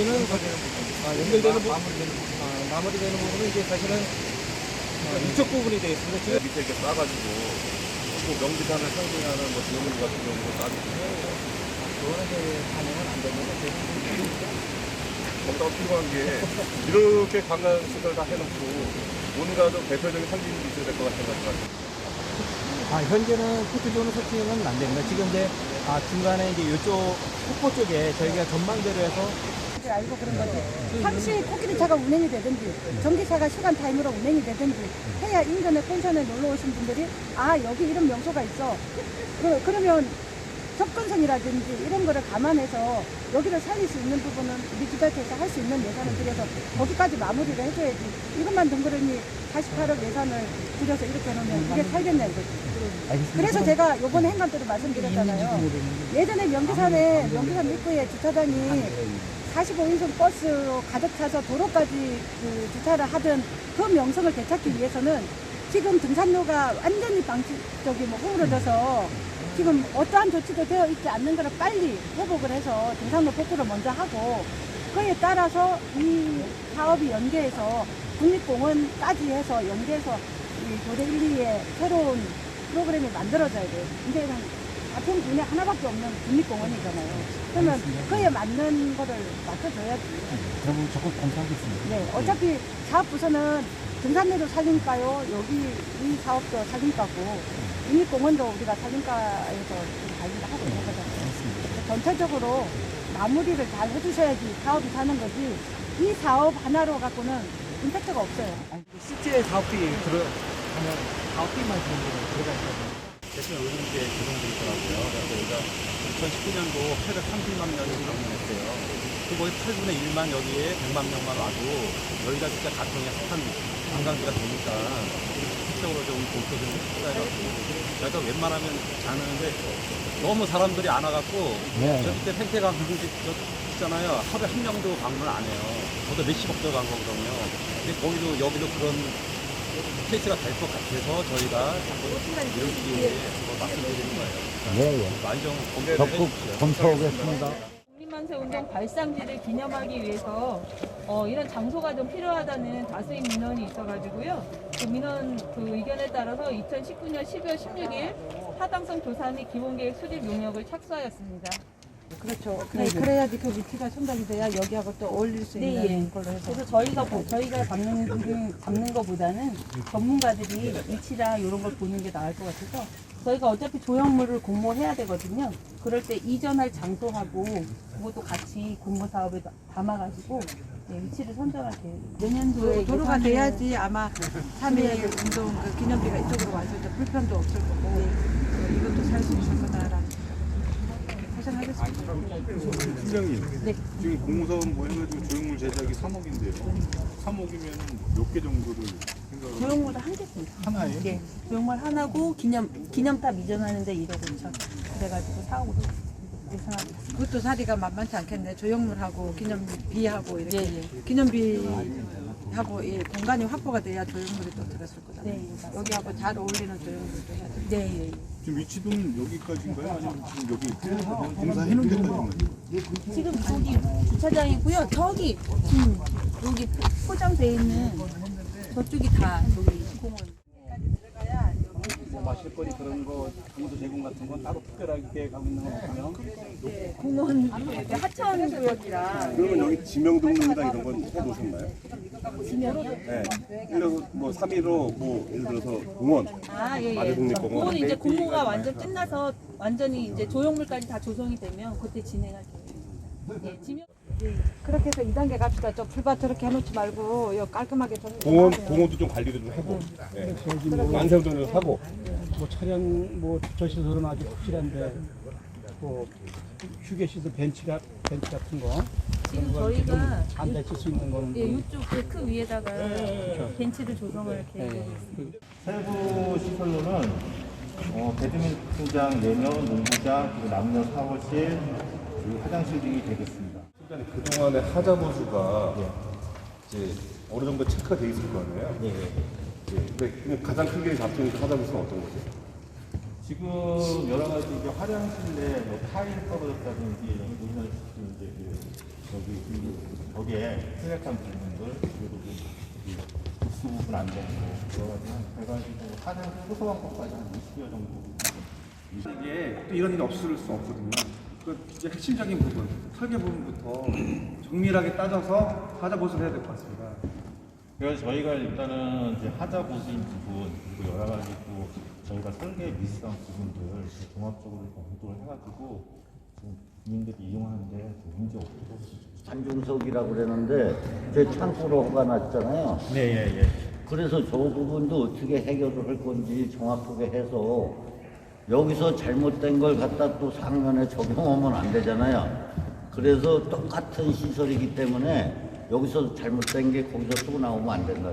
연결되는 부분, 아, 마무리되는 부분은 이제 사실은 어, 이쪽 부분이 되어 있습니다. 지금 밑에 이렇게 싸가지고 또 명지산을 상징하는 뭐 지형물 같은 경우도 따지고 그거는 이제 반영은 안 됩니다. 거기다가 필요한 게 이렇게 관광시설 다 해놓고 뭔가 좀 대표적인 상징이 있어야 될 것 같은 들어요. 아, 현재는 포트존을 설치는 안 됩니다. 지금 이제 아, 중간에 이제 이쪽 폭포 쪽에 저희가 전망대로 해서 줄 알고 그런 거지. 잠시 코끼리차가 운행이 되든지 전기차가 시간 타임으로 운행이 되든지 해야 인근에 펜션에 놀러 오신 분들이 아 여기 이런 명소가 있어. 그, 그러면 접근성이라든지 이런 거를 감안해서 여기를 살릴 수 있는 부분은 우리 지자체에서 할 수 있는 예산을 들여서 거기까지 마무리를 해줘야지. 이것만 덩그러니 48억 예산을 들여서 이렇게 해놓으면 이게 살겠냐 이거지. 그래서 제가 요번에 행간 때도 말씀드렸잖아요. 예전에 명기산에 명기산 입구에 주차장이 45인승 버스로 가득 차서 도로까지 그 주차를 하던 그 명성을 되찾기 위해서는 지금 등산로가 완전히 방치 저기 뭐 허물어져서 지금 어떠한 조치도 되어 있지 않는 거를 빨리 회복을 해서 등산로 복구를 먼저 하고 그에 따라서 이 사업이 연계해서 국립공원까지 해서 연계해서 이 도대 1, 2의 새로운 프로그램이 만들어져야 돼요. 이제는 가평 군에 하나밖에 없는 국립공원이잖아요. 그러면 그에 맞는 거를 맞춰줘야지. 그러면 적극 검토하겠습니다. 네, 어차피 사업 부서는 등산로도 살림가요, 여기 이 사업도 살림가고, 국립공원도 우리가 살림가에서 관리를 하고 있는 거잖아요. 전체적으로 마무리를 잘 해주셔야지 사업이 사는 거지, 이 사업 하나로 갖고는 임팩트가 없어요. 실제 사업비 들어가면 사업비만 들어가 있거든요. 대신 의료계 조정도 있더라고요. 그래서 여기가 2019년도 830만 명이 방문했어요. 그 거의 8분의 1만 여기에 100만 명만 와도 여기가 진짜 가평의 핫한 관광지가 되니까 실적으로 좀 공표 좀 해달라고. 그래서 웬만하면 잘하는데 너무 사람들이 안 와갖고 저 밑에 팽태 관광지 저 있잖아요. 하루에 한 명도 방문을 안 해요. 저도 몇십억 들어간 거거든요. 근데 거기도 여기도 그런 케이스가 될 것 같아서 저희가 이런 기회에 뭐 말씀드리는 거예요. 네, 예. 많이 좀 적극. 검토하겠습니다. 국민만세 운동 발상지를 기념하기 위해서 어, 이런 장소가 좀 필요하다는 다수의 민원이 있어가지고요. 그 민원 그 의견에 따라서 2019년 12월 16일 타당성 조사 및 기본계획 수립 용역을 착수하였습니다. 그렇죠. 그래, 그래야지 그 위치가 선정이 돼야 여기하고 또 어울릴 수 있는 네, 예. 걸로 해서. 그래서 저희가 보- 저희가 잡는 그- 잡는 것보다는 전문가들이 위치랑 이런 걸 보는 게 나을 것 같아서 저희가 어차피 조형물을 공모해야 되거든요. 그럴 때 이전할 장소하고 그것도 같이 공모 사업에 다- 담아가지고 네, 위치를 선정할 계획입니다. 내년도에 도로가 예산을- 돼야지 아마 3일 운동 그 기념비가 이쪽으로 왔을 때 불편도 없을 거고 그 이것도 살 수 있을 거다라는 하겠습니다. 팀장님, 네. 지금 공무사원 뭐 해가지고 조형물 제작이 3억인데요. 3억이면 몇 개 정도를 생각을 조형물을 한 개입니다. 하나에? 네, 조형물 하나고 기념 기념탑 이전하는데 1억 5천. 그래가지고 사옥으로 예상하고 있습니다. 그것도 자리가 만만치 않겠네. 조형물하고 기념비하고 이렇게 예, 예. 기념비 하고 이 공간이 확보가 돼야 조형물이 또 들었을 거잖아요. 네, 맞습니다. 여기하고 잘 어울리는 조형물도 해야 돼. 네. 지금 위치도는 여기까지인가요? 아니면 지금 여기 공사해놓은 데까지인가요? 지금 저기 주차장이고요. 저기 음, 여기 포장돼 있는 저쪽이 다 저기 공원. 뭐 마실거리 그런 거 강도 제공 같은 건 따로 특별하게 계획하고 있는 거 없고요. 공원 하천 구역이라 그러면 여기 지명 등록이나 이런 건 해놓으셨나요? 네. 예를 들어서 뭐 3.15, 뭐 예를 들어서 공원, 아, 예, 예. 마대국립공원. 그거는 이제 공모가 완전 끝나서 완전히 이제 조형물까지 다 조성이 되면 그때 진행할 계획입니다. 예, 지명 그렇게 해서 2단계 갑시다. 저 풀밭 저렇게 해놓지 말고 요 깔끔하게 좀 공원, 하세요. 공원도 좀 관리를 좀 하고, 네. 만세운동도 사고. 뭐 차량 뭐 주차 시설은 아주 확실한데 뭐 휴게 시설 벤치가 벤치 같은 거 지금 저희가 앉아 있을 수 있는 거는 예, 이쪽 데크 위에다가 벤치를 조성할 계획이고 있습니다. 세부 시설로는 어, 배드민턴장 4명, 농구장, 그리고 남녀 샤워실, 그리고 화장실 등이 되겠습니다. 일단 그동안의 하자 보수가 이제 어느 정도 체크가 돼 있을 거 아니에요? 예. 근데 그냥 가장 크게 잡히는 하자 보수는 어떤 거죠? 지금 여러 가지 이제 화장실 내뭐 타일 떨어졌다든지 이런 그 저기 그 거기에 생략한 부분들 그리고 그 부수 부분 안 되는 거 여러 가지 해가지고 하는 소소한 것까지 한 20여 정도 이게 또 이런 일이 없을 수 없거든요. 그 이제 핵심적인 부분, 설계 부분부터 정밀하게 따져서 하자 보수를 해야 될 것 같습니다. 그래서 저희가 일단은 이제 하자 보수인 부분 그리고 여러 가지 또 저희가 설계에 미스한 부분들 그 종합적으로 검토를 해가지고 좀 국민들이 이용하는데 좀 문제 없도록 한중석이라고 그랬는데 제 창고로 허가 났잖아요. 네, 예, 예. 그래서 저 부분도 어떻게 해결을 할 건지 정확하게 해서 여기서 잘못된 걸 갖다 또 상면에 적용하면 안 되잖아요. 그래서 똑같은 시설이기 때문에 여기서 잘못된 게 거기서 또 나오면 안 된다.